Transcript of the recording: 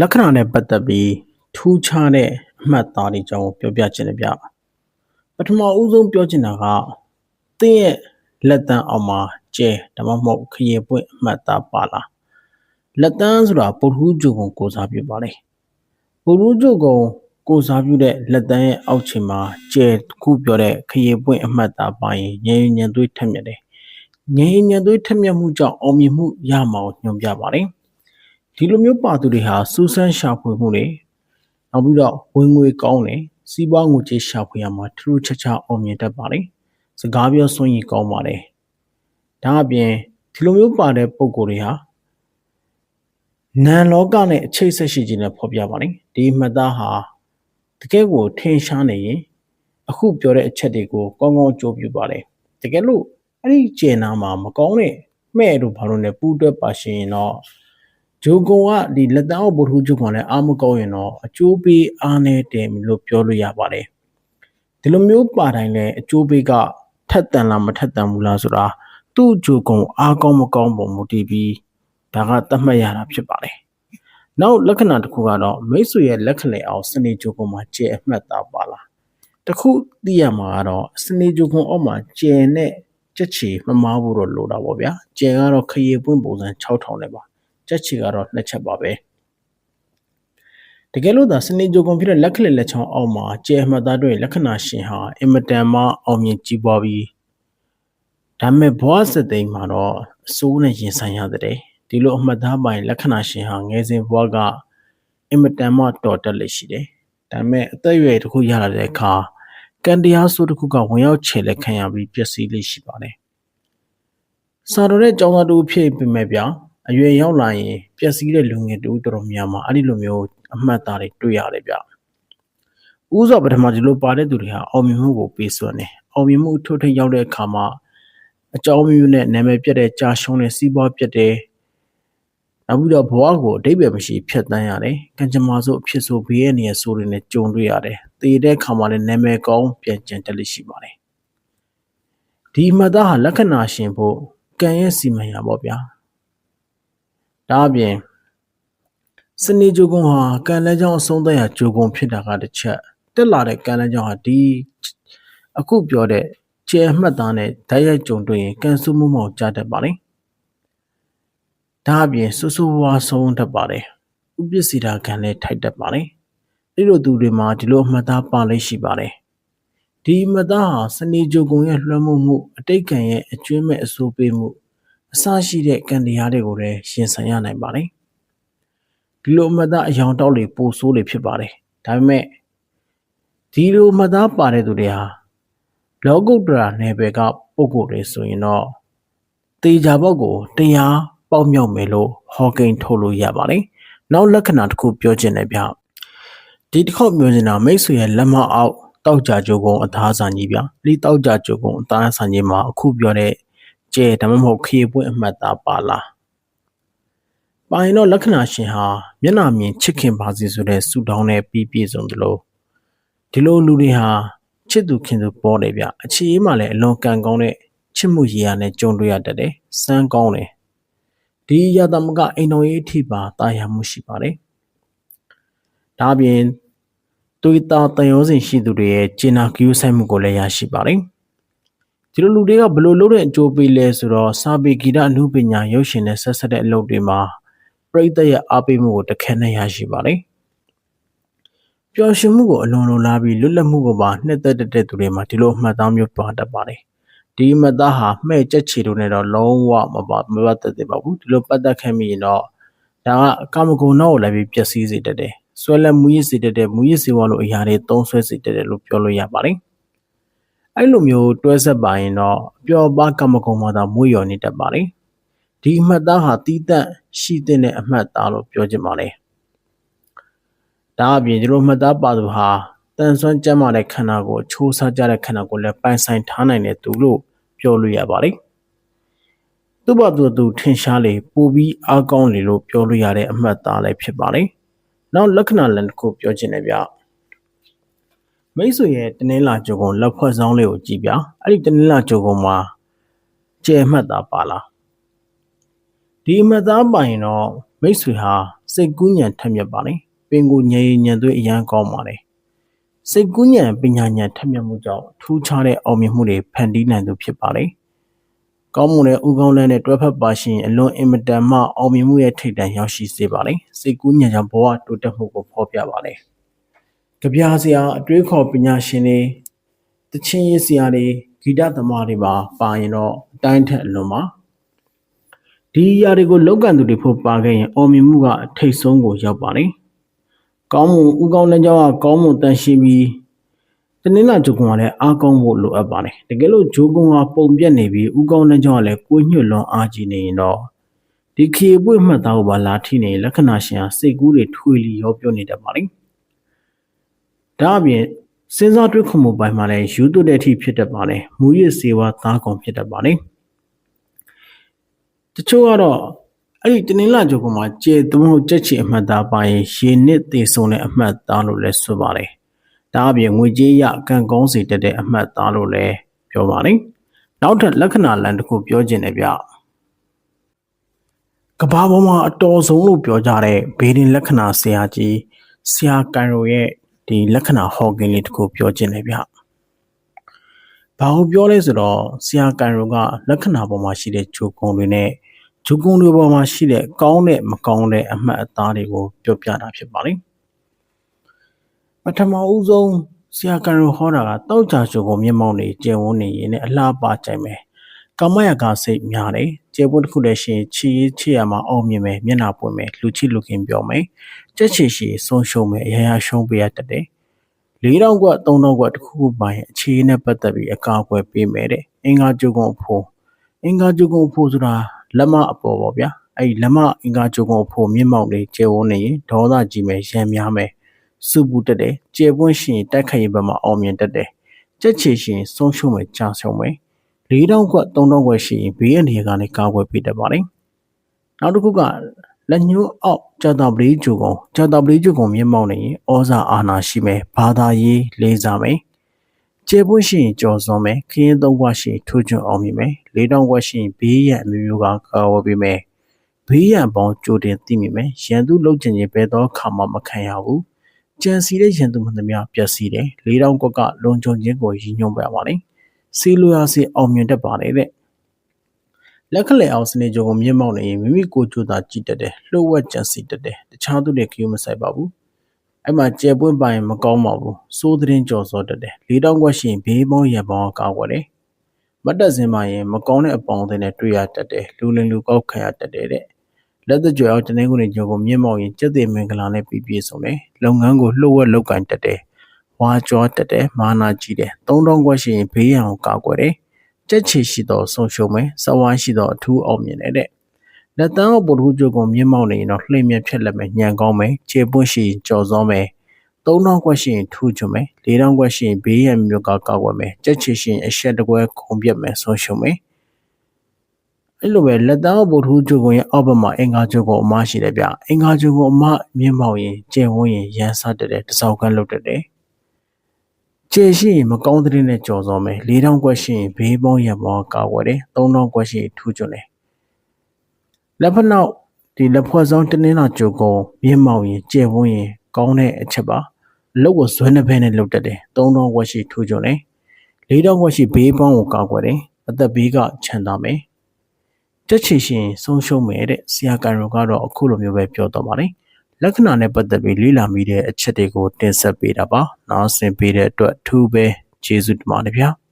လက္ခဏာနဲ့ပတ်သက်ပြီးထူးခြားတဲ့အမှတ်အသားတွေအကြောင်းပြောပြချင်တယ်ဗျပထမဦးဆုံးပြောချင်တာကသင်ရဲ့လက်တန်းအောက်မှာကျဲဒါမှမဟုတ်ခရီးပွင့်အမှတ်အသားပါလားလက်တန်းဆိုတာပုထုဂျုံကိုကိုစားပြုပါလေပုထုဂျုံကိုကိုစားပြုတဲ့လက်တန်းရဲ့အောက်ခြေမှာကျဲခုပြောတဲ့ခရီးပွင့်အမှတ်အသားပါရင်ညင်ညင်သွေးထက်မြက်တယ်ညင်ညင်သွေးထက်မြက်မှုကြောင့်အောင်မြင်မှုရမှာကိုညွှန်ပြပါတယ် ဒီလိုမျိုးပါသူတွေဟာစူးစမ်းရှာဖွေမှုတွေနောက်ပြီးတော့ဝင်ငွေကောင်းတယ်စီးပွားငွေကြေးရှာဖွေရမှာထူးထူးခြားခြားအောင်မြင်တတ်ပါတယ်စကားပြောစွန့်ရည်ကောင်းပါတယ်ဒါအပြင်ဒီလိုမျိုးပါတဲ့ပုံကိုယ်တွေဟာနန်လောကနဲ့အချိတ်ဆက်ရှိခြင်းနဲ့ဖော်ပြပါတယ်ဒီမှတ်သားဟာတကယ်ကိုထင်ရှားနေရင်အခုပြောတဲ့အချက်တွေကိုကောင်းကောင်းကြိုးပြပါတယ်တကယ်လို့အဲ့ဒီကျင်နာမှာမကောင်းတဲ့မဲ့တို့ဘာလို့လဲပူးတွဲပါရှင်ရင်တော့ ဂျိုကွန်ကဒီလက်တန်းအောက်ဘုထုဂျိုကွန်လည်းအားမကောင်းရင်တော့အကျိုးပေးအားနေတယ်လို့ပြောလို့ရပါတယ်ဒီလိုမျိုးပါတိုင်းလဲအကျိုးပေးကထက်တန်လားမထက်တန်ဘူးလားဆိုတာသူ့ဂျိုကွန်အားကောင်းမကောင်းပုံမူတည်ပြီးဒါကသတ်မှတ်ရတာဖြစ်ပါတယ်နောက်လက္ခဏာတစ်ခုကတော့မိတ်ဆွေရဲ့လက်ခဏအောင်စနေဂျိုကွန်မှာကျဲအမှတ်သားပါလားတခုသိရမှာကတော့စနေဂျိုကွန်အောက်မှာကျဲနဲ့ကြက်ချီမမားဖို့တော့လိုတာပေါ့ဗျာကျဲကတော့ခရီပွင့်ပုံစံ6000နဲ့ပါ ကြက်ချီကတော့နှစ်ချက်ပါပဲတကယ်လို့သာစနေဂျိုကွန်ဖြစ်တဲ့လက်ခလက်လက်ချောင်းအောက်မှာကျဲမှတ်သားတွေလက္ခဏာရှင်ဟာအင်မတန်မှအောင်မြင်ကြီးပွားပြီးဒါပေမဲ့ဘဝစသိမ်းမှာတော့အစိုးနဲ့ရင်ဆိုင်ရတဲ့ဒီလိုအမှတ်သားပိုင်လက္ခဏာရှင်ဟာငယ်စဉ်ဘဝကအင်မတန်မှတော်တက်လက်ရှိတယ်ဒါပေမဲ့အသက်အရွယ်တစ်ခုရလာတဲ့အခါကံတရားဆိုးတစ်ခုကဝင်ရောက်ခြေလက်ခံရပြီးပျက်စီးလေးရှိပါတယ်စာတော်တဲ့ကျောင်းသားတူဖြစ်ပေမဲ့ဗျာ အရွယ်ရောက်လာရင်ပျက်စီးတဲ့လူငယ်တူတော်တော်များများအဲ့ဒီလိုမျိုးအမှတ်သားတွေတွေ့ရတယ်ဗျဥစွာပထမဒီလိုပါတဲ့သူတွေဟာအောင်မြင်မှုကိုပေးစွမ်းတယ်အောင်မြင်မှုထိုးထိပ်ရောက်တဲ့အခါမှာအကြောင်းမျိုးနဲ့နာမည်ပြတ်တဲ့ကြာရှုံးတဲ့စီးပွားပြတ်တဲ့နောက်ပြီးတော့ဘဝကိုအတိတ်ပဲမရှိဖြတ်တန်းရတယ်။ကံကြမ္မာဆိုအဖြစ်ဆိုဘေးရဲ့နေရာဆိုတွေနဲ့ကြုံတွေ့ရတယ်။တည်တဲ့ခါမှာလည်းနာမည်ကောင်းပြန်ကျန်တက်လိရှိပါတယ်။ဒီမှတ်သားဟာလက္ခဏာရှင်ဖို့ကံရဲ့စီမံရပါဗျာ။ ဒါအပြင်စနေဂျိုကွန်ဟာကံလဲကြောင်းအဆုံးသတ်ရာဂျိုကွန်ဖြစ်တာကတစ်ချက်တက်လာတဲ့ကံလဲကြောင်းဟာဒီအခုပြောတဲ့ကျဲမှတ်သားနဲ့ဓာတ်ရိုက်ကြုံတွေ့ရင်ကံစုမှုမောင်ကြားတတ်ပါလေ။ဒါအပြင်ဆူဆူဝါဆုံးတတ်ပါတယ်ဥပစ္စေတာခံလည်းထိုက်တတ်ပါတယ်အဲ့လိုသူတွေမှာဒီလိုအမှတ်သားပါလိမ့်ရှိပါတယ်ဒီအမှတ်သားဟာစနေကြုံကုံရဲ့လွှမ်းမိုးမှုအတိတ်ကံရဲ့အကျွမ်းမဲ့အဆိုးပေးမှု အစရှိတဲ့ကံတရားတွေကိုလည်းရှင်ဆန်ရနိုင်ပါတယ်ဒီလိုအမှတ်သားအယောင်တောက်တွေပိုဆိုးတွေဖြစ်ပါတယ်ဒါပေမဲ့ဒီလိုအမှတ်သားပါတဲ့သူတွေဟာလောကုတ္တရာနယ်ပယ်ကပုံကိုယ်တွေဆိုရင်တော့တေချာဘောက်ကိုတရားပေါက်မြောက်မယ်လို့ဟောကိန်းထုတ်လို့ရပါတယ်။နောက်လက္ခဏာတစ်ခုပြောချင်တယ်ဗျ။ဒီတစ်ခေါက်ပြောချင်တာမိတ်ဆွေရဲ့လက်မအောက်တောက်ကြကြိုးကုန်းအသားဆန်ကြီးဗျ။ဒီတောက်ကြကြိုးကုန်းအသားဆန်ကြီးမှာအခုပြောတဲ့ ကျဲဒါမှမဟုတ်ခရီးပွင့်အမှတ်သားပါလား။ပါရင်တော့လက္ခဏာရှင်ဟာမျက်နှာမြင်ချစ်ခင်ပါစေဆိုတဲ့ဆူတောင်းနဲ့ပြီးပြည့်စုံတယ်လို့ဒီလိုလူတွေဟာချစ်သူခင်သူပေါ်တယ်ဗျ။အခြေအေးမှလည်းအလွန်ကံကောင်းတဲ့ချစ်မှုရည်ရနဲ့ကြုံတွေ့ရတတ်တယ်။စမ်းကောင်းတယ်ဒီရသမကအိမ်တော်ရေးအထိပါတာယာမှုရှိပါတယ်။ဒါပြင်တွေးတာတန်ရုံးစဉ်ရှိသူတွေရဲ့ဂျင်နာကယူဆိုင်မှုကိုလည်းရရှိပါတယ်။ ဒီလိုလူတွေကဘလို့လုပ်တဲ့အကျိုးပေးလဲဆိုတော့စာပေဂီတအမှုပညာရုပ်ရှင်နဲ့ဆက်ဆက်တဲ့အလုပ်တွေမှာပြိတ္တရဲ့အားပေးမှုကိုတခဲနဲ့ရရှိပါတယ်။ပျော်ရွှင်မှုကိုအလွန်လိုလားပြီးလွတ်လပ်မှုကိုပါနှစ်သက်တဲ့သူတွေမှာဒီလိုအမှတ်သားမျိုးပါတတ်ပါတယ်။ဒီမသားဟာမှဲ့ကြက်ချီတို့နဲ့တော့လုံးဝမပါမပတ်သက်သေးပါဘူးဒီလိုပတ်သက်ခဲ့မိရင်တော့ဒါကကာမဂုဏ်နောက်ကိုလည်းပြီးပျက်စီးစေတတ်တယ်ဆွဲလက်မူရစ်စေတတ်တဲ့မူရစ်စေဝါလိုအရာတွေသုံးဆွဲစေတတ်တယ်လို့ပြောလို့ရပါတယ် အဲ့လိုမျိုးတွဲဆက်ပါရင်တော့ပျော်ပါကာမဂုဏ်မှာသာမွေးလျော်နေတတ်ပါတယ်ဒီအမှတ်သားဟာတီးတန့်ရှိတဲ့အမှတ်သားလို့ပြောချင်ပါတယ်ဒါအပြင်ဒီလိုမှတ်သားပါသူဟာတန်ဆွမ်းကျမ်းမာတဲ့ခန္ဓာကိုချိုးစားကြတဲ့ခန္ဓာကိုလည်းပိုင်ဆိုင်ထားနိုင်တဲ့သူလို့ပြောလို့ရပါတယ်။သူ့ဘာသူသူထင်ရှားလေပိုပြီးအားကောင်းလေလို့ပြောလို့ရတဲ့အမှတ်သားလည်းဖြစ်ပါတယ်။နောက်လက္ခဏာလန်တစ်ခုပြောချင်တယ်ဗျ။ မိတ်ဆွေရဲ့တနင်္လာကြုံကုံလက်ဖွဲ့ဆောင်လေးကိုကြည့်ပြ။အဲ့ဒီတနင်္လာကြုံကုံမှာကျဲမှတ်သားပါလား။ဒီအမှတ်သားပါရင်တော့မိမိတ်ဆွေဟာစိတ်ကူးညံထက်မြက်ပါလေပင်ကိုညံရင်ညံသွေးအရန်ကောင်းပါလေစိတ်ကူးညံပညာညံထက်မြက်မှုကြောင့်ထူးခြားတဲ့အောင်မြင်မှုတွေဖန်တီးနိုင်သူဖြစ်ပါလေကောင်းမွန်တဲ့ဥကောင်းလန်းနဲ့တွဲဖက်ပါရှင်အလွန်အင်မတန်မှအောင်မြင်မှုရဲ့ထိပ်တန်းရောက်ရှိစေပါလေစိတ်ကူးညံကြောင့်ဘဝတိုးတက်မှုကိုဖော်ပြပါလေ ကြပြားစရာအတွေးခေါ်ပညာရှင်တွေတချင်းရေးစရာတွေဂီတသမားတွေပါပါရင်တော့အတိုင်းထက်အလွန်ပါဒီအရာတွေကိုလောက်ကန်သူတွေဖို့ပါခဲ့ရင်အောင်မြင်မှုကအထိတ်ဆုံးကိုရောက်ပါလေကောင်းမှုဥကောင်းလမ်းကြောင်းကကောင်းမှုတန်ရှင်းပြီးတနင်္လာဂျိုကွန်ကလည်းအားကောင်းဖို့လိုအပ်ပါတယ်တကယ်လို့ဂျိုကွန်ကပုံပြက်နေပြီးဥကောင်းလမ်းကြောင်းကလည်းကိုညွတ်လွန်အားကြီးနေရင်တော့ဒီခေပွေမှတ်သားကိုပါလာထိနေလက္ခဏာရှင်ဟာစိတ်ကူးတွေထွေလီရောပြောနေတတ်ပါလေ ဒါအပြင်စဉ်းစားတွေးခေါ်မှုပိုင်းမှာလည်းယူသွတဲ့အထိဖြစ်တတ်ပါတယ်မူရစ်စေဝါသားကောင်ဖြစ်တတ်ပါလေတချို့ကတော့အဲ့ဒီတနင်္လာကြိုကမှာကျေသုံးဟုတ်ကြက်ချီအမှတ်သားပါရင်ရေနစ်သေးဆုံးတဲ့အမှတ်သားလို့လည်းဆိုပါတယ်ဒါအပြင်ငွေကြေးရကံကောင်းစေတတ်တဲ့အမှတ်သားလို့လည်းပြောပါတယ်နောက်ထပ်လက္ခဏာလမ်းတစ်ခုပြောခြင်းနဲ့ဗျကဘာပေါ်မှာအတော်ဆုံးလို့ပြောကြတဲ့ဘေးဒင်လက္ခဏာဆရာကြီးဆရာကန်ရိုရဲ့ ဒီလက္ခဏာဟော်ကင်လေးတစ်ခုပြောခြင်းနဲ့ဗျ။ဘာကိုပြောလဲဆိုတော့ဆရာကန်ရိုကလက္ခဏာပေါ်မှာရှိတဲ့ဂျိုကုံတွေနဲ့ဂျိုကုံတွေပေါ်မှာရှိတဲ့ကောင်းတဲ့မကောင်းတဲ့အမှတ်အသားတွေကိုပြောပြတာဖြစ်ပါလိမ့်။ပထမဦးဆုံးဆရာကန်ရိုဟောတာကတောက်ကြဂျိုကုံမျက်မှောက်တွေကျယ်ဝန်းနေရင်လည်းအလားပါကြိုင်မယ်။ကာမယကစိတ်များတယ်။ကျေပွန်းတစ်ခုတည်းရှင်ချီရေးချီရမှာအောင်မြင်မယ်မျက်နှာပွင့်မယ်လူချစ်လူခင်ပြောမယ် ကြက်ချီရှိဆုံးရှုံးမယ်အရာရာရှုံးပေးရတတ်တယ်၄တောင်ကွက်၃တောင်ကွက်တစ်ခုခုပိုင်းအခြေနဲ့ပတ်သက်ပြီးအကာအကွယ်ပေးမယ်တဲ့အင်္ဂါကျုံကုန်အဖို့အင်္ဂါကျုံကုန်အဖို့ဆိုတာလက်မအပေါ်ပေါ့ဗျာအဲ့ဒီလက်မအင်္ဂါကျုံကုန်အဖို့မြင့်မောက်လေးကျဲဝန်းနေရင်ဒေါသကြီးမယ်ရံများမယ်စုပူတက်တယ်ကျဲပွင့်ရှင်တိုက်ခိုက်ရေးဘက်မှာအောင်မြင်တတ်တယ်ကြက်ချီရှင်ဆုံးရှုံးမယ်ကြာဆုံးမယ်၄တောင်ကွက်၃တောင်ကွက်ရှိရင်ဘေးအန္တရာယ်ကနေကာကွယ်ပေးတတ်ပါတယ်နောက်တစ်ခုက လက်ညှိုးအောက်ကြာတာပလေးဂျူကုံကြာတာပလေးဂျူကုံမြင့်မောက်နေရင်ဩဇာအာဏာရှိမယ်ဘာသာရေးလေးစားမယ်ကျေပွင့်ရှိရင်ကြော်စွန်မယ်ခင်းသုံးခွရှိရင်ထိုးချွန်အောင်မြင်မယ်လေးတောင်ခွရှိရင်ဘေးရန်အမျိုးမျိုးကကာဝယ်ပေးမယ်ဘေးရန်ပေါင်းကြိုတင်သိမိမယ်ရန်သူလှုပ်ချင်ခြင်းဘယ်တော့ခါမှမခံရဘူးကြံစီတဲ့ရန်သူမှန်သမျှပျက်စီးတယ်လေးတောင်ကွက်ကလုံခြုံခြင်းကိုရည်ညွှန်းပြပါလိမ့်စီလိုရာစီအောင်မြင်တတ်ပါတယ်တဲ့ လက်ခလဲအောင်စနေကြုံကိုမြင့်မောက်နေရင်မိမိကိုယ်ကြိုးသာကြည့်တတ်တယ်လှုပ်ဝက်ကြံစီတတ်တယ်တခြားသူတွေခရီးမဆိုင်ပါဘူးအဲ့မှာကျဲပွင့်ပိုင်မကောင်းပါဘူးစိုးသတင်းကြော်စောတတ်တယ်လေးတောင်းခွက်ရှိရင်ဘေးပေါင်းရံပေါင်းကောက်ွယ်တယ်မတ်တက်စင်မှာရင်မကောင်းတဲ့အပေါင်းအသင်းနဲ့တွေ့ရတတ်တယ်လူလင်လူကောက်ခံရတတ်တယ်တဲ့လက်သက်ကြွယ်အောင်တနင်္ဂနွေညကိုမြင့်မောက်ရင်ကျက်တဲ့မင်္ဂလာနဲ့ပြည့်ပြည့်စုံတယ်လုပ်ငန်းကိုလှုပ်ဝက်လုပ်ကင်တတ်တယ်ဝါကြောတက်တယ်မာနာကြီးတယ်သုံးတောင်းခွက်ရှိရင်ဘေးရန်ကိုကောက်ွယ်တယ် ကြက်ချီရှိသောဆုံးရှုံးမယ်စဝိုင်းရှိသောအထူးအောင်မြင်တဲ့လက်တန်းအပေါ်ထူးကြုံကိုမြင့်မောက်နေရင်တော့လှိမ့်မြက်ဖြက်လက်မယ်ညံကောင်းမယ်ခြေပွင့်ရှိကြော်စောမယ်သုံးတောင်းခွက်ရှိရင်ထူးချွန်မယ်လေးတောင်းခွက်ရှိရင်ဘေးရန်မျိုးကကောက်ွယ်မယ်ကြက်ချီရှိရင်အဆက်တကွဲခုံပြက်မယ်ဆုံးရှုံးမယ်အဲ့လိုပဲလက်သားဗုဒ္ဓဟူးကျုပ်ကိုရဲ့အောက်ဘက်မှာအင်္ဂါကျုပ်ကိုအမရှိတယ်ဗျအင်္ဂါကျုပ်ကိုအမမြင့်မောက်ရင်ကျင်ဝန်းရင်ရန်စားတက်တယ်တစောက်ကန်းလုပ်တတ်တယ် ကျေရှိရင်မကောင်းတဲ့နဲ့ကြော်စောမယ်၄တောင်းကွက်ရှိရင်ဘေးပေါင်းရံပေါင်းကာဝယ်တယ်၃တောင်းကွက်ရှိရင်ထူးချွန်တယ်လက်ဖက်နောက်ဒီလက်ဖွဲ့ဆောင်တင်းင်းလာကြိုကုန်မြင့်မောင်ရင်ကျဲဝန်းရင်ကောင်းတဲ့အချက်ပါအလုပ်ကိုဇွဲနှစ်ဖက်နဲ့လုပ်တတ်တယ်၃တောင်းကွက်ရှိထူးချွန်တယ်၄တောင်းကွက်ရှိဘေးပေါင်းကိုကာကွယ်တယ်အသက်ဘေးကခြံသားမယ်တက်ချီရှင်ဆုံးရှုံးမယ်တဲ့ဆရာကန်ရောကတော့အခုလိုမျိုးပဲပြောတော့ပါတယ် လက္ခဏာနဲ့ပတ်သက်ပြီးလေ့လာမိတဲ့အချက်တွေကိုတင်ဆက်ပေးတာပါ။နားဆင်ပေးတဲ့အတွက်ထူးပဲကျေးဇူးတင်ပါတယ်ဗျာ။